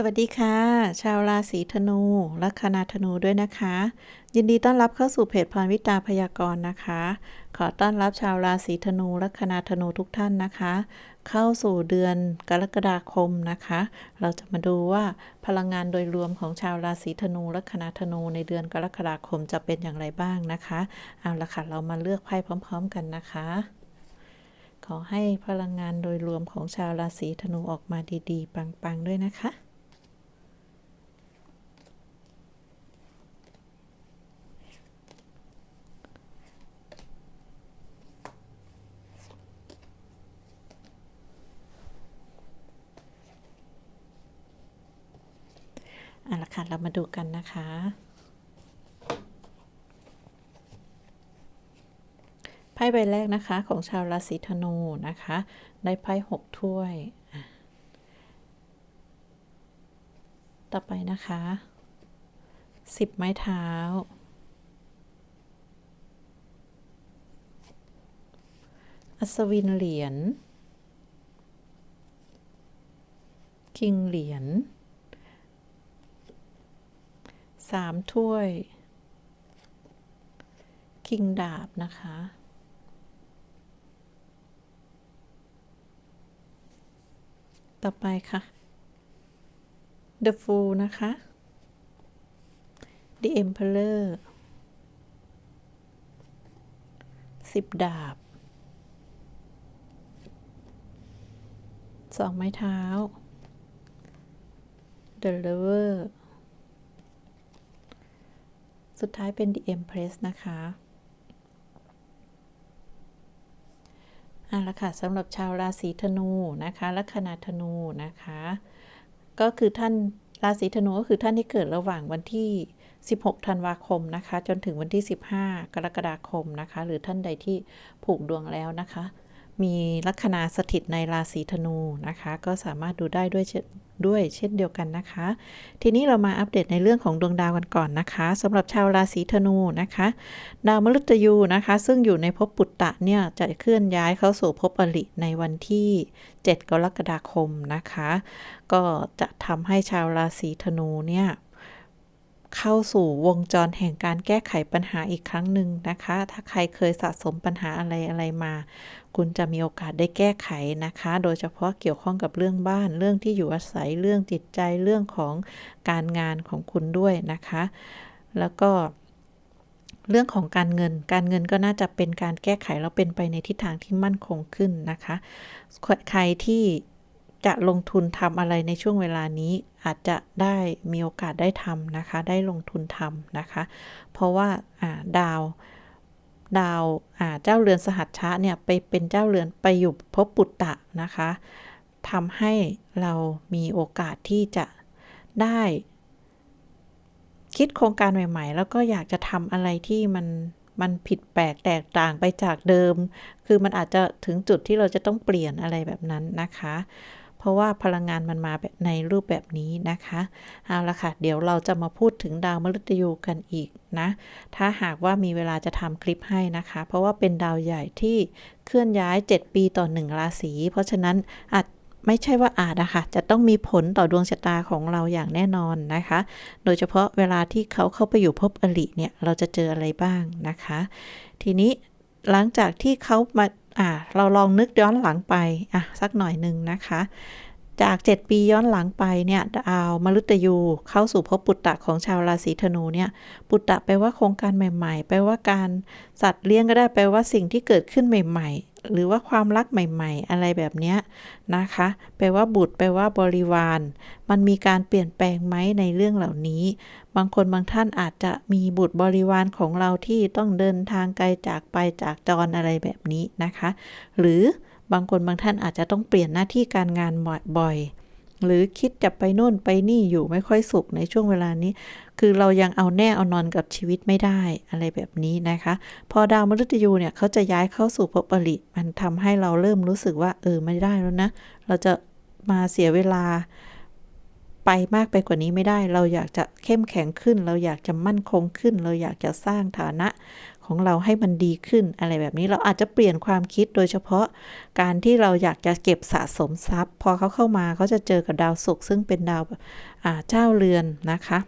สวัสดีค่ะ ชาวราศีธนู ลัคนาธนูด้วยนะคะ ยินดีต้อนรับเข้าสู่เพจพรวิตาพยากรณ์นะคะ ขอต้อนรับชาวราศีธนู ลัคนาธนูทุกท่านนะคะ เข้าสู่เดือนกรกฎาคมนะคะ เราจะมาดูว่าพลังงานโดยรวมของชาวราศีธนู ลัคนาธนูในเดือนกรกฎาคมจะเป็นอย่างไรบ้างนะคะ เอาละค่ะเรามาเลือกไพ่พร้อม ๆ กันนะคะขอให้พลังงานโดยรวมของชาวราศีธนูออกมาดีๆ ปัง ๆ ด้วยนะคะ ค่ะ เรามาดูกันนะคะ ไพ่ใบแรกนะคะของชาวราศีธนูนะคะ ได้ไพ่หกถ้วย ต่อไปนะคะสิบไม้เท้าอัศวินเหรียญคิงเหรียญ สามถ้วย คิงดาบนะคะ ต่อไปค่ะ The Fool นะคะ The Emperor สิบดาบสองไม้เท้า The Lover สุดท้ายเป็น The Empress นะคะเอาละค่ะสำหรับชาวราศีธนูนะคะลัคนาธนูนะคะ ก็คือท่านราศีธนูก็คือท่านที่เกิดระหว่างวันที่ 16 ธันวาคมนะคะ จนถึงวันที่ 15 กรกฎาคมนะคะ หรือท่านใดที่ผูกดวงแล้วนะคะ มีลัคนาสถิตในราศีธนูนะคะ ก็สามารถดูได้ด้วยเช่นด้วยเช่นเดียวกันนะคะ ทีนี้เรามาอัปเดตในเรื่องของดวงดาวกันก่อนนะคะสำหรับชาวราศีธนูนะคะ ดาวมฤตยูนะคะ ซึ่งอยู่ในภพปุตตะเนี่ยจะเคลื่อนย้ายเข้าสู่ภพอริในวันที่ 7 กรกฎาคมนะคะ ก็จะทำให้ชาวราศีธนูเนี่ย เข้าสู่วงจรแห่งการแก้ไขปัญหาอีกครั้งหนึ่งนะคะ ถ้าใครเคยสะสมปัญหาอะไรอะไรมา คุณจะมีโอกาสได้แก้ไขนะคะ โดยเฉพาะเกี่ยวข้องกับเรื่องบ้าน เรื่องที่อยู่อาศัย เรื่องจิตใจ เรื่องของการงานของคุณด้วยนะคะ แล้วก็เรื่องของการเงิน การเงินก็น่าจะเป็นการแก้ไขแล้วเป็นไปในทิศทางที่มั่นคงขึ้นนะคะ ใครที่ จะลงทุนทำอะไรในช่วงเวลานี้ อาจจะได้มีโอกาสได้ทำนะคะ ได้ลงทุนทำนะคะ เพราะว่าดาวดาวเจ้าเรือนสหัชชะเนี่ยไปเป็นเจ้าเรือนไปอยู่พบปุตตะนะคะทำให้เรามีโอกาสที่จะได้ คิดโครงการใหม่ ๆ แล้วก็อยากจะทำอะไรที่มันมันผิดแปลกแตกต่างไปจากเดิม คือมันอาจจะถึงจุดที่เราจะต้องเปลี่ยนอะไรแบบนั้นนะคะ เพราะว่าพลังงานมันมาแบบในรูปแบบนี้นะคะเอาละค่ะ เดี๋ยวเราจะมาพูดถึงดาวมฤตยูกันอีกนะ ถ้าหากว่ามีเวลาจะทำคลิปให้นะคะ เพราะว่าเป็นดาวใหญ่ที่เคลื่อนย้าย 7 ปีต่อ 1 ราศี เพราะฉะนั้นอาจไม่ใช่ว่าอาจนะคะจะต้องมีผลต่อดวงชะตาของเราอย่างแน่นอนนะคะ โดยเฉพาะเวลาที่เขาเข้าไปอยู่พบอริเนี่ย เราจะเจออะไรบ้างนะคะ ทีนี้หลังจากที่เขามา อ่าเราลองนึกย้อนหลังไปอะสักหน่อยหนึ่งนะคะ จาก 7 ปีย้อนหลังไปเนี่ยดาวมฤตยูเข้าสู่ภพปุตตะของชาวราศีธนูเนี่ยปุตตะแปลว่าโครงการใหม่ ๆ แปลว่าการสัตว์เลี้ยงก็ได้แปลว่าสิ่งที่เกิดขึ้นใหม่ ๆ หรือว่าความรักใหม่ ๆ อะไรแบบนี้นะคะ แปลว่าบุตร แปลว่าบริวาร มันมีการเปลี่ยนแปลงไหมในเรื่องเหล่านี้ บางคนบางท่านอาจจะมีบุตรบริวารของเราที่ต้องเดินทางไกลจากไปจากจรอะไรแบบนี้นะคะ หรือบางคนบางท่านอาจจะต้องเปลี่ยนหน้าที่การงานบ่อย หรือคิดจะไปโน่นไปนี่อยู่ไม่ค่อยสุขในช่วงเวลานี้ คือเรายังเอาแน่เอานอนกับชีวิตไม่ได้อะไรแบบนี้นะคะ พอดาวมฤตยูเนี่ยเขาจะย้ายเข้าสู่ภพอริมันทำให้เราเริ่มรู้สึกว่า เออไม่ได้แล้วนะ เราจะมาเสียเวลาไปมากไปกว่านี้ไม่ได้ เราอยากจะเข้มแข็งขึ้น เราอยากจะมั่นคงขึ้น เราอยากจะสร้างฐานะ ของเราให้มันดีขึ้นอะไรแบบนี้เราอาจจะเปลี่ยนความคิดโดยเฉพาะการที่เราอยากจะเก็บสะสมทรัพย์ พอเขาเข้ามาเขาจะเจอกับดาวศุกร์ซึ่งเป็นดาวเจ้าเรือนนะคะ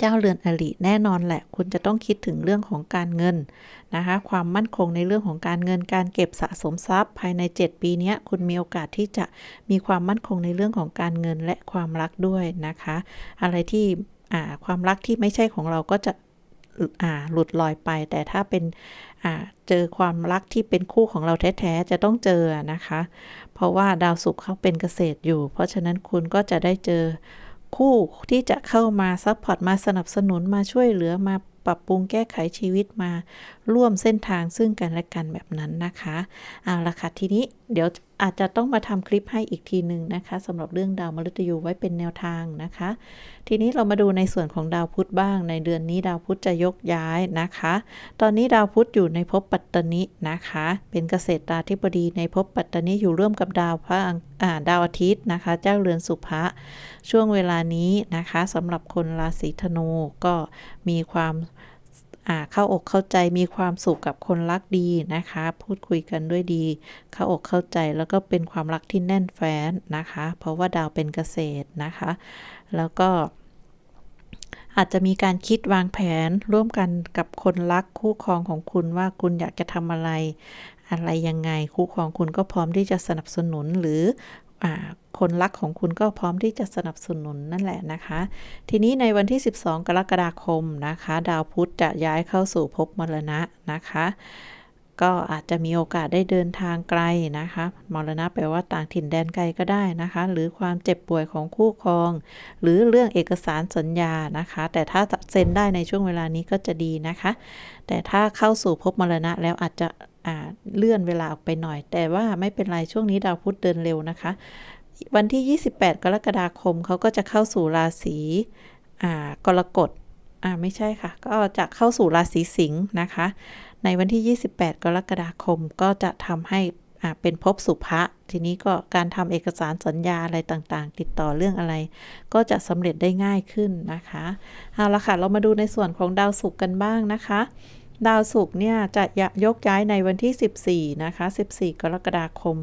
เจ้าเรือนอริแน่นอนแหละ คุณจะต้องคิดถึงเรื่องของการเงินนะคะ ความมั่นคงในเรื่องของการเงิน การเก็บสะสมทรัพย์ ภายใน 7 ปีนี้คุณมีโอกาสที่จะมีความมั่นคงในเรื่องของการเงินและความรักด้วยนะคะ อะไรที่ความรักที่ไม่ใช่ของเราก็จะ หลุดลอยไป แต่ถ้าเป็นเจอความรักที่เป็นคู่ของเราแท้ๆ จะต้องเจอนะคะ เพราะว่าดาวศุกร์เขาเป็นเกษตรอยู่ เพราะฉะนั้นคุณก็จะได้เจอคู่ที่จะเข้ามาซัพพอร์ตมาสนับสนุนมาช่วยเหลือมาปรับปรุงแก้ไขชีวิตมาร่วมเส้นทางซึ่งกันและกันแบบนั้นนะคะ เอาละค่ะทีนี้เดี๋ยว อาจจะต้องมาทำคลิปให้อีกทีหนึ่งนะคะสำหรับเรื่องดาวมฤตยูไว้เป็นแนวทางนะคะ ทีนี้เรามาดูในส่วนของดาวพุธบ้าง ในเดือนนี้ดาวพุธจะยกย้ายนะคะ ตอนนี้ดาวพุธอยู่ในภพปัตตนินะคะ เป็นเกษตราธิบดีในภพปัตตนิอยู่ร่วมกับดาวพระดาวอาทิตย์นะคะ เจ้าเรือนสุภะช่วงเวลานี้นะคะสำหรับคนราศีธนูก็มีความ เข้าอกเข้าใจมีความสุขกับคนรักดีนะคะ พูดคุยกันด้วยดี เข้าอกเข้าใจแล้วก็เป็นความรักที่แน่นแฟ้นนะคะ เพราะว่าดาวเป็นเกษตรนะคะ แล้วก็อาจจะมีการคิดวางแผนร่วมกันกับคนรักคู่ครองของคุณว่าคุณอยากจะทำอะไร อะไรยังไงคู่ครองคุณก็พร้อมที่จะสนับสนุนหรือ คนรักของคุณก็พร้อมที่จะสนับสนุนนั่นแหละนะคะ ทีนี้ในวันที่ 12 กรกฎาคมนะคะ ดาวพุธจะย้ายเข้าสู่ภพมรณะนะคะ ก็อาจจะมีโอกาสได้เดินทางไกลนะคะ มรณะแปลว่าต่างถิ่นแดนไกลก็ได้นะคะ หรือความเจ็บป่วยของคู่ครอง หรือเรื่องเอกสารสัญญานะคะ แต่ถ้าเซ็นได้ในช่วงเวลานี้ก็จะดีนะคะ แต่ถ้าเข้าสู่ภพมรณะแล้วอาจจะ เลื่อนเวลาออกไปหน่อย แต่ว่าไม่เป็นไรช่วงนี้ดาวพุธเดินเร็วนะคะ วันที่ 28 กรกฎาคมเขาก็จะเข้าสู่ราศีกรกฎไม่ใช่ค่ะ ก็จะเข้าสู่ราศีสิงห์นะคะ ในวันที่ 28 กรกฎาคมก็จะทำให้เป็นภพสุภะทีนี้ก็การทำเอกสารสัญญาอะไรต่างๆ ติดต่อเรื่องอะไร ก็จะสำเร็จได้ง่ายขึ้นนะคะ เอาละค่ะ เรามาดูในส่วนของดาวศุกร์กันบ้างนะคะ ดาวศุกร์เนี่ยจะยกย้ายในวันที่ 14 นะคะ 14 กรกฎาคม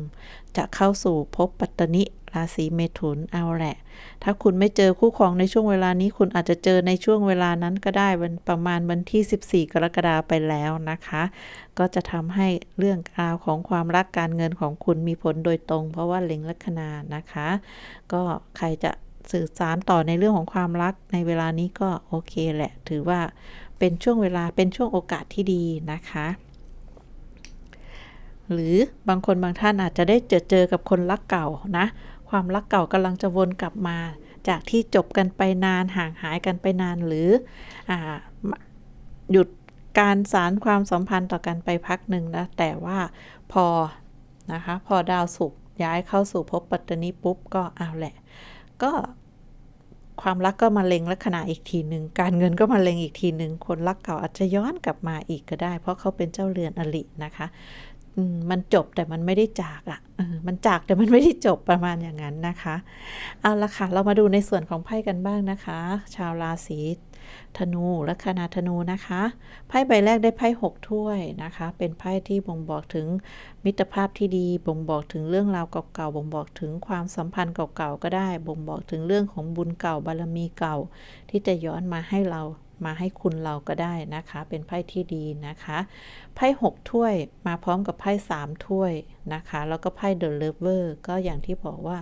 จะเข้าสู่ภพปัตตนิราศีเมถุนเอาแหละ ถ้าคุณไม่เจอคู่ครองในช่วงเวลานี้ คุณอาจจะเจอในช่วงเวลานั้นก็ได้วันประมาณวันที่ 14 กรกฎาไปแล้วนะคะ ก็จะทำให้เรื่องราวของความรักการเงินของคุณมีผลโดยตรง เพราะว่าเล็งลัคนานะคะ ก็ใครจะสื่อสารต่อในเรื่องของความรักในเวลานี้ก็โอเคแหละ ถือว่า เป็นช่วงเวลาเป็นช่วงโอกาสที่ดีนะคะ หรือบางคนบางท่านอาจจะได้เจอเจอกับคนรักเก่านะ ความรักเก่ากำลังจะวนกลับมา จากที่จบกันไปนานห่างหายกันไปนานหรืออหยุดการสารความสัมพันธ์ต่อกันไปพักหนึ่งนะแต่ว่าพอนะคะ พอดาวศุกย้ายเข้าสู่ภพปัตตนีปุ๊บก็เอาแหละ ก็ ความรักก็มาเล็งลักษณะอีกทีหนึ่ง การเงินก็มาเล็งอีกทีหนึ่ง คนรักเก่าอาจจะย้อนกลับมาอีกก็ได้ เพราะเขาเป็นเจ้าเรือนอลินะคะ มันจบแต่มันไม่ได้จากอะ่ะมันจากแต่มันไม่ได้จบประมาณอย่างนั้นนะคะ เอาละค่ะ เรามาดูในส่วนของไพ่กันบ้างนะคะ ชาวราศีธนูและคณาธนูนะคะไพ่ใบแรกได้ไพ่หกถ้วยนะคะ เป็นไพ่ที่บ่งบอกถึงมิตรภาพที่ดี บ่งบอกถึงเรื่องราวเก่าๆบ่งบอกถึงความสัมพันธ์เก่าๆก็ได้ บ่งบอกถึงเรื่องของบุญเก่าบารมีเก่า ที่จะย้อนมาให้เรา มาให้คุณเราก็ได้นะคะ เป็นไพ่ที่ดีนะคะไพ่หกถ้วยมาพร้อมกับไพ่สามถ้วยนะคะ แล้วก็ไพ่เดอะเลเวอร์ก็อย่างที่บอกว่า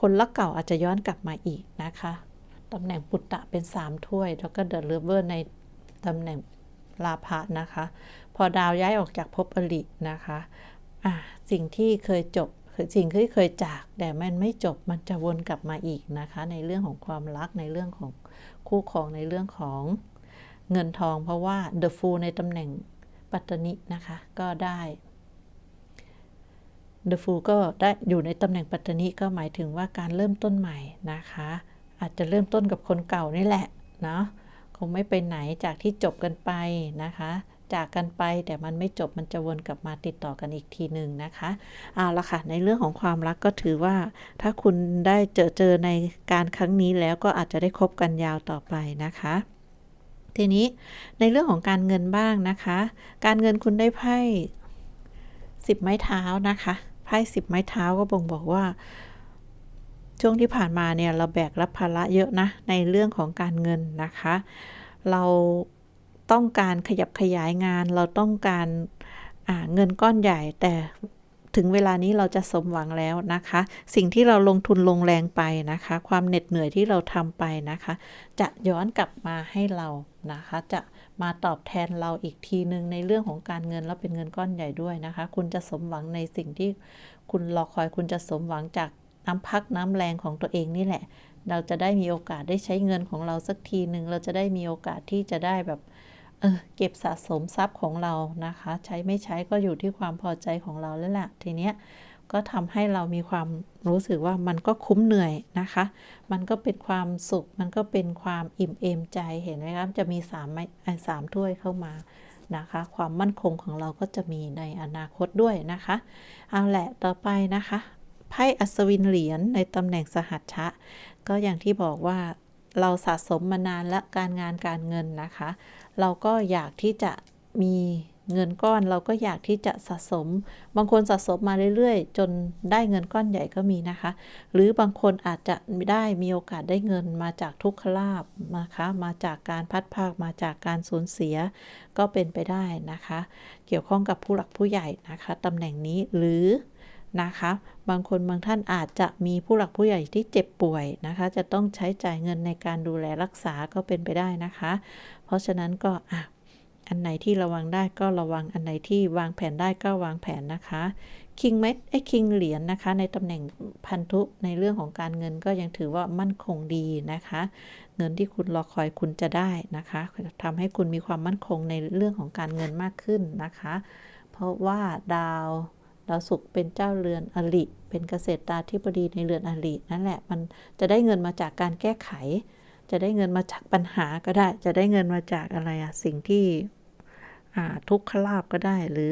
คนรักเก่าอาจจะย้อนกลับมาอีกนะคะตำแหน่งปุตตะเป็น 3 ถ้วย แล้วก็เดอะเลเวอร์ในตำแหน่งลาภะนะคะ พอดาวย้ายออกจากภพอรินะคะอะสิ่งที่เคยจบคือสิ่งที่เคยจากแต่มันไม่จบมันจะวนกลับมาอีกนะคะ ในเรื่องของความรักในเรื่องของคู่ครองในเรื่องของ เงินทองเพราะว่าเดอะฟูในตำแหน่งปัตตนินะคะ ก็ได้เดอะฟูก็ได้อยู่ในตำแหน่งปัตตนิก็หมายถึงว่าการเริ่มต้นใหม่นะคะ อาจจะเริ่มต้นกับคนเก่านี่แหละเนาะคงไม่ไปไหนจากที่จบกันไปนะคะ จากกันไปแต่มันไม่จบมันจะวนกลับมาติดต่อกันอีกทีหนึ่งนะคะเอาละค่ะในเรื่องของความรักก็ถือว่า ถ้าคุณได้เจอเจอในการครั้งนี้แล้วก็อาจจะได้คบกันยาวต่อไปนะคะ ทีนี้ในเรื่องของการเงินบ้างนะคะ การเงินคุณได้ไพ่สิบไม้เท้านะคะไพ่สิบไม้เท้าก็บ่งบอกว่า ช่วงที่ผ่านมาเนี่ยเราแบกรับภาระเยอะนะในเรื่องของการเงินนะคะ เราต้องการขยับขยายงานเราต้องการเงินก้อนใหญ่แต่ ถึงเวลานี้เราจะสมหวังแล้วนะคะ สิ่งที่เราลงทุนลงแรงไปนะคะ ความเหน็ดเหนื่อยที่เราทำไปนะคะ จะย้อนกลับมาให้เรานะคะ จะมาตอบแทนเราอีกทีหนึ่งในเรื่องของการเงินแล้วเป็นเงินก้อนใหญ่ด้วยนะคะ คุณจะสมหวังในสิ่งที่คุณรอคอยคุณจะสมหวังจากน้ำพักน้ำแรงของตัวเองนี่แหละ เราจะได้มีโอกาสได้ใช้เงินของเราสักทีหนึ่งเราจะได้มีโอกาสที่จะได้แบบ เออเก็บสะสมทรัพย์ของเรานะคะ ใช้ไม่ใช้ก็อยู่ที่ความพอใจของเราแล้วแหละทีเนี้ยก็ทำให้เรามีความรู้สึกว่ามันก็คุ้มเหนื่อยนะคะ มันก็เป็นความสุข มันก็เป็นความอิ่มเอมใจเห็นไหมครับ จะมีสามไม้สามถ้วยเข้ามานะคะ ความมั่นคงของเราก็จะมีในอนาคตด้วยนะคะ เอาแหละต่อไปนะคะ ไพ่อัศวินเหรียญในตำแหน่งสหัชชะ ก็อย่างที่บอกว่า เราสะสมมานานและการงานการเงินนะคะ เราก็อยากที่จะมีเงินก้อนเราก็อยากที่จะสะสม บางคนสะสมมาเรื่อยๆ จนได้เงินก้อนใหญ่ก็มีนะคะ หรือบางคนอาจจะได้มีโอกาสได้เงินมาจากทุกขลาบนะคะมาจากการพัดภาคมาจากการสูญเสียก็เป็นไปได้นะคะ เกี่ยวข้องกับผู้หลักผู้ใหญ่นะคะตำแหน่งนี้หรือ นะคะ บางคนบางท่านอาจจะมีผู้หลักผู้ใหญ่ที่เจ็บป่วยนะคะ จะต้องใช้จ่ายเงินในการดูแลรักษาก็เป็นไปได้นะคะ เพราะฉะนั้นก็อะอันไหนที่ระวังได้ก็ระวังอันไหนที่วางแผนได้ก็วางแผนนะคะ คิงเม็ดไอ้คิงเหรียญนนะคะ ในตำแหน่งพันธุในเรื่องของการเงินก็ยังถือว่ามั่นคงดีนะคะ เงินที่คุณรอคอยคุณจะได้นะคะทำให้คุณมีความมั่นคงในเรื่องของการเงินมากขึ้นนะคะ เพราะว่าดาว ดาวศุกร์เป็นเจ้าเรือนอริเป็นเกษตรตาธิบดีในเรือนอรินั่นแหละ มันจะได้เงินมาจากการแก้ไข จะได้เงินมาจากปัญหาก็ได้ จะได้เงินมาจากอะไรอะสิ่งที่ทุกขลาบก็ได้ หรือ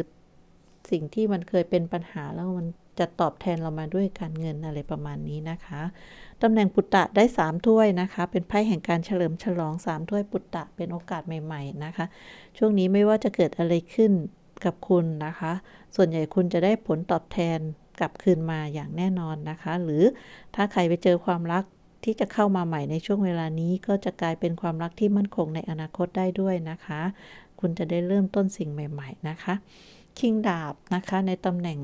สิ่งที่มันเคยเป็นปัญหาแล้วมันจะตอบแทนเรามาด้วยการเงินอะไรประมาณนี้นะคะ ตำแหน่งปุตตะได้ 3 ถ้วยนะคะ เป็นไพ่แห่งการเฉลิมฉลอง 3 ถ้วยปุตตะเป็นโอกาสใหม่ ๆ นะคะ ช่วงนี้ไม่ว่าจะเกิดอะไรขึ้น กับคุณนะคะ ส่วนใหญ่คุณจะได้ผลตอบแทนกลับคืนมาอย่างแน่นอนนะคะ หรือถ้าใครไปเจอความรักที่จะเข้ามาใหม่ในช่วงเวลานี้ ก็จะกลายเป็นความรักที่มั่นคงในอนาคตได้ด้วยนะคะ คุณจะได้เริ่มต้นสิ่งใหม่ ๆ นะคะคิงดาบนะคะในตำแหน่ง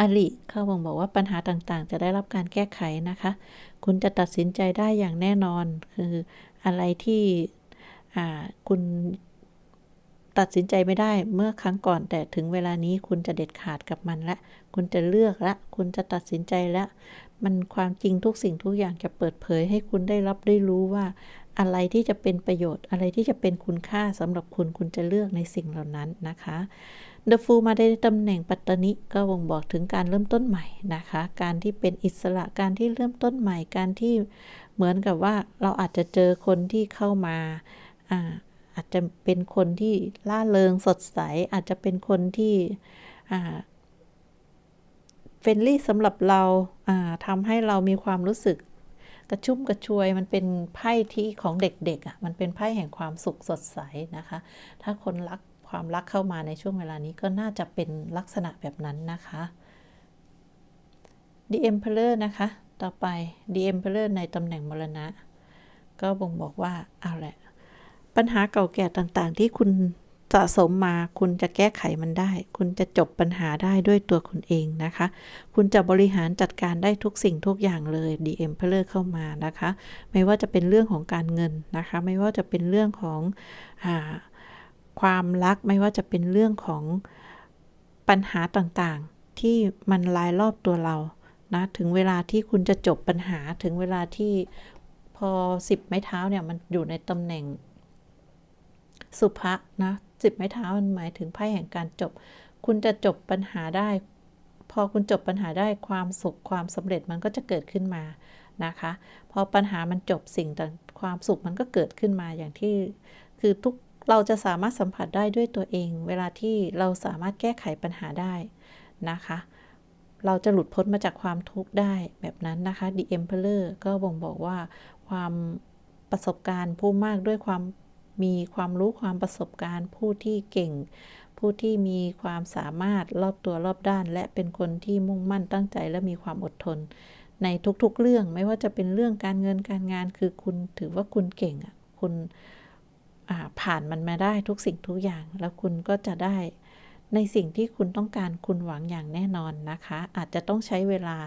อลิเขาบ่งบอกว่าปัญหาต่างๆ จะได้รับการแก้ไขนะคะ คุณจะตัดสินใจได้อย่างแน่นอน คืออะไรที่คุณ ตัดสินใจไม่ได้เมื่อครั้งก่อน แต่ถึงเวลานี้คุณจะเด็ดขาดกับมันละ คุณจะเลือกละ คุณจะตัดสินใจแล้วมันความจริงทุกสิ่งทุกอย่างจะเปิดเผยให้คุณได้รับได้รู้ว่า อะไรที่จะเป็นประโยชน์ อะไรที่จะเป็นคุณค่าสำหรับคุณคุณจะเลือกในสิ่งเหล่านั้นนะคะเดอะฟูมาได้ตำแหน่งปัตตานิก็บ่งบอกถึงการเริ่มต้นใหม่นะคะ การที่เป็นอิสระการที่เริ่มต้นใหม่การที่เหมือนกับว่าเราอาจจะเจอคนที่เข้ามาอ่า อาจจะเป็นคนที่ล่าเริงสดใส อาจจะเป็นคนที่เฟรนลี่สำหรับเราทำให้เรามีความรู้สึกกระชุ่มกระชวยมันเป็นไพ่ที่ของเด็กๆอะมันเป็นไพ่แห่งความสุขสดใสนะคะ ถ้าคนรักความรักเข้ามาในช่วงเวลานี้ก็น่าจะเป็นลักษณะแบบนั้นนะคะ The Emperor นะคะ ต่อไป The Emperor ในตำแหน่งมรณะ ก็บ่งบอกว่าเอาแหละ ปัญหาเก่าแก่ต่างๆ ที่คุณสะสมมาคุณจะแก้ไขมันได้ คุณจะจบปัญหาได้ด้วยตัวคุณเองนะคะ คุณจะบริหารจัดการได้ทุกสิ่งทุกอย่างเลย DM เพลเข้ามานะคะ ไม่ว่าจะเป็นเรื่องของการเงินนะคะ ไม่ว่าจะเป็นเรื่องของอความรัก ไม่ว่าจะเป็นเรื่องของปัญหาต่างๆ ที่มันลายรอบตัวเรานะถึงเวลาที่คุณจะจบปัญหาถึงเวลาที่พอสิบไม้เท้าเนี่ยมันอยู่ในตำแหน่ง สุภะนะสิบไม้เท้ามันหมายถึงไพ่แห่งการจบ คุณจะจบปัญหาได้ พอคุณจบปัญหาได้ความสุขความสำเร็จมันก็จะเกิดขึ้นมานะคะ พอปัญหามันจบสิ่งต่างความสุขมันก็เกิดขึ้นมาอย่างที่ คือทุกเราจะสามารถสัมผัสได้ด้วยตัวเอง เวลาที่เราสามารถแก้ไขปัญหาได้นะคะ เราจะหลุดพ้นมาจากความทุกข์ได้แบบนั้นนะคะ The Emperor ก็บ่งบอกว่าความประสบการณ์ผู้มากด้วยความ มีความรู้ความประสบการณ์ ผู้ที่เก่ง ผู้ที่มีความสามารถรอบตัวรอบด้าน และเป็นคนที่มุ่งมั่นตั้งใจและมีความอดทน ในทุกๆเรื่องไม่ว่าจะเป็นเรื่องการเงินการงาน คือคุณถือว่าคุณเก่งอะคุณผ่านมันมาได้ทุกสิ่งทุกอย่าง แล้วคุณก็จะได้ ในสิ่งที่คุณต้องการคุณหวังอย่างแน่นอนนะคะ อาจจะต้องใช้เวลา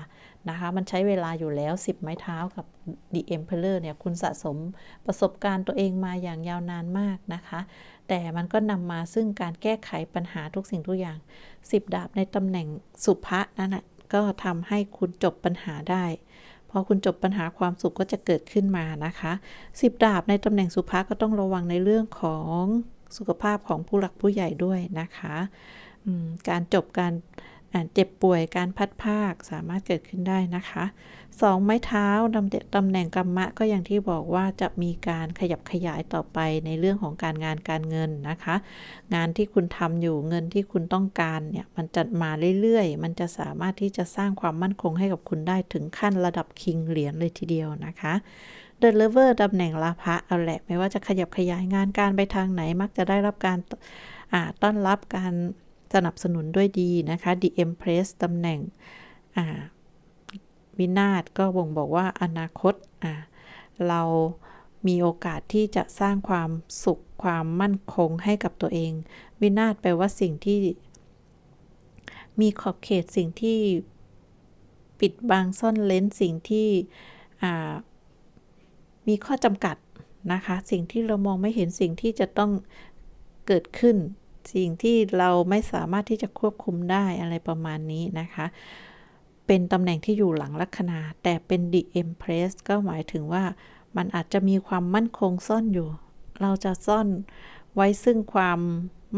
นะคะ มันใช้เวลาอยู่แล้ว 10 ไม้เท้ากับ The Emperor เนี่ย คุณสะสมประสบการณ์ตัวเองมาอย่างยาวนานมากนะคะ แต่มันก็นำมาซึ่งการแก้ไขปัญหาทุกสิ่งทุกอย่าง 10 ดาบในตำแหน่งสุภะนั่นแหละก็ทำให้คุณจบปัญหาได้ พอคุณจบปัญหาความสุขก็จะเกิดขึ้นมานะคะ 10 ดาบในตำแหน่งสุภะก็ต้องระวังในเรื่องของ สุขภาพของผู้หลักผู้ใหญ่ด้วยนะคะการจบการเจ็บป่วยการพัดภาคสามารถเกิดขึ้นได้นะคะสองไม้เท้าตำแหน่งกรรมะก็อย่างที่บอกว่าจะมีการขยับขยายต่อไปในเรื่องของการงานการเงินนะคะ งานที่คุณทำอยู่เงินที่คุณต้องการเนี่ยมันจะมาเรื่อยๆ มันจะสามารถที่จะสร้างความมั่นคงให้กับคุณได้ถึงขั้นระดับคิงเหรียญเลยทีเดียวนะคะ เดอะเลเวอร์ตำแหน่งลาภะเอาแหละไม่ว่าจะขยับขยายงานการไปทางไหนมักจะได้รับการต้อนรับการสนับสนุนด้วยดีนะคะ The Empress ตำแหน่งวินาศก็บ่งบอกว่าอนาคตเรามีโอกาสที่จะสร้างความสุขความมั่นคงให้กับตัวเอง วินาศแปลว่าสิ่งที่ มีขอบเขตสิ่งที่ปิดบังซ่อนเลนสิ่งที่ มีข้อจำกัดนะคะ สิ่งที่เรามองไม่เห็นสิ่งที่จะต้องเกิดขึ้น สิ่งที่เราไม่สามารถที่จะควบคุมได้อะไรประมาณนี้นะคะ เป็นตำแหน่งที่อยู่หลังลัคนา แต่เป็น The Empress ก็หมายถึงว่ามันอาจจะมีความมั่นคงซ่อนอยู่ เราจะซ่อนไว้ซึ่งความ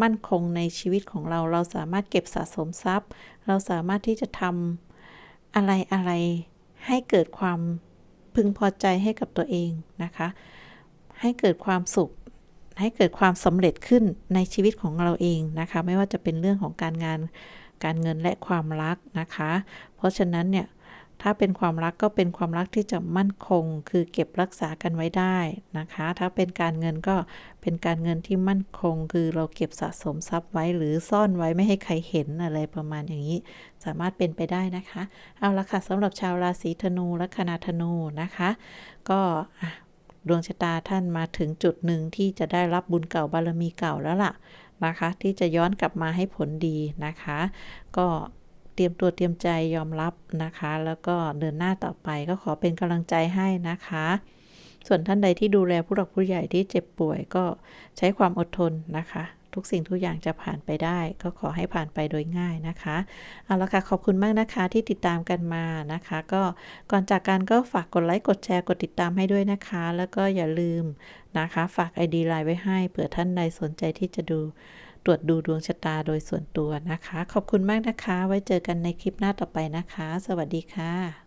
มั่นคงในชีวิตของเรา เราสามารถเก็บสะสมทรัพย์ เราสามารถที่จะทำอะไรอะไรให้เกิดความ พึงพอใจให้กับตัวเองนะคะ ให้เกิดความสุข ให้เกิดความสำเร็จขึ้นในชีวิตของเราเองนะคะ ไม่ว่าจะเป็นเรื่องของการงานการเงินและความรักนะคะ เพราะฉะนั้นเนี่ย ถ้าเป็นความรักก็เป็นความรักที่จะมั่นคง คือเก็บรักษากันไว้ได้นะคะ ถ้าเป็นการเงินก็เป็นการเงินที่มั่นคง คือเราเก็บสะสมทรัพย์ไว้หรือซ่อนไว้ไม่ให้ใครเห็นอะไรประมาณอย่างนี้ สามารถเป็นไปได้นะคะ เอาละค่ะสำหรับชาวราศีธนูและคณาธนูนะคะ ก็ดวงชะตาท่านมาถึงจุดหนึ่งที่จะได้รับบุญเก่าบารมีเก่าแล้วล่ะนะคะ ที่จะย้อนกลับมาให้ผลดีนะคะ ก็ เตรียมตัวเตรียมใจยอมรับนะคะ แล้วก็เดินหน้าต่อไปก็ขอเป็นกำลังใจให้นะคะ ส่วนท่านใดที่ดูแลผู้หลักผู้ใหญ่ที่เจ็บป่วยก็ใช้ความอดทนนะคะ ทุกสิ่งทุกอย่างจะผ่านไปได้ ก็ขอให้ผ่านไปโดยง่ายนะคะเอาละค่ะขอบคุณมากนะคะที่ติดตามกันมานะคะ ก็ก่อนจากกันก็ฝากกดไลค์กดแชร์กดติดตามให้ด้วยนะคะ แล้วก็อย่าลืมนะคะ ฝาก ID ไลน์ไว้ให้เผื่อท่านใดสนใจที่จะดู ตรวจดูดวงชะตาโดยส่วนตัวนะคะ ขอบคุณมากนะคะ ไว้เจอกันในคลิปหน้าต่อไปนะคะ สวัสดีค่ะ